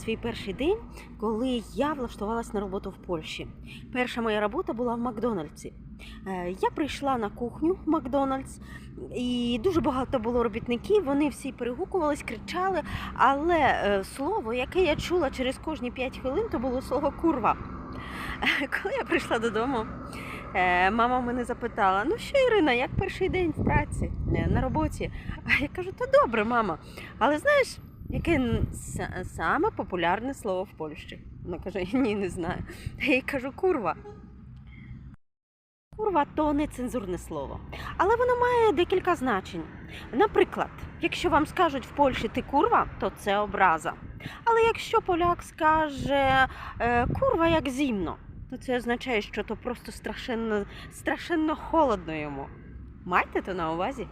Свій перший день, коли я влаштувалась на роботу в Польщі. Перша моя робота була в Макдональдсі. Е, Я прийшла на кухню Макдональдс, і дуже багато було робітників. Вони всі перегукувались, кричали. Але е, слово, яке я чула через кожні 5 хвилин, то було слово курва. Коли я прийшла додому, е, мама мене запитала: ну що, Ірина, як перший день в праці на роботі? А я кажу, то добре, мама. Але знаєш, яке саме популярне слово в Польщі? Вона каже, ні, не знаю. Я їй кажу, курва. Курва то нецензурне слово, але воно має декілька значень. Наприклад, якщо вам скажуть в Польщі ти курва, то це образа. Але якщо поляк скаже е, курва як зімно, то це означає, що то просто страшенно, страшенно холодно йому. Майте то на увазі.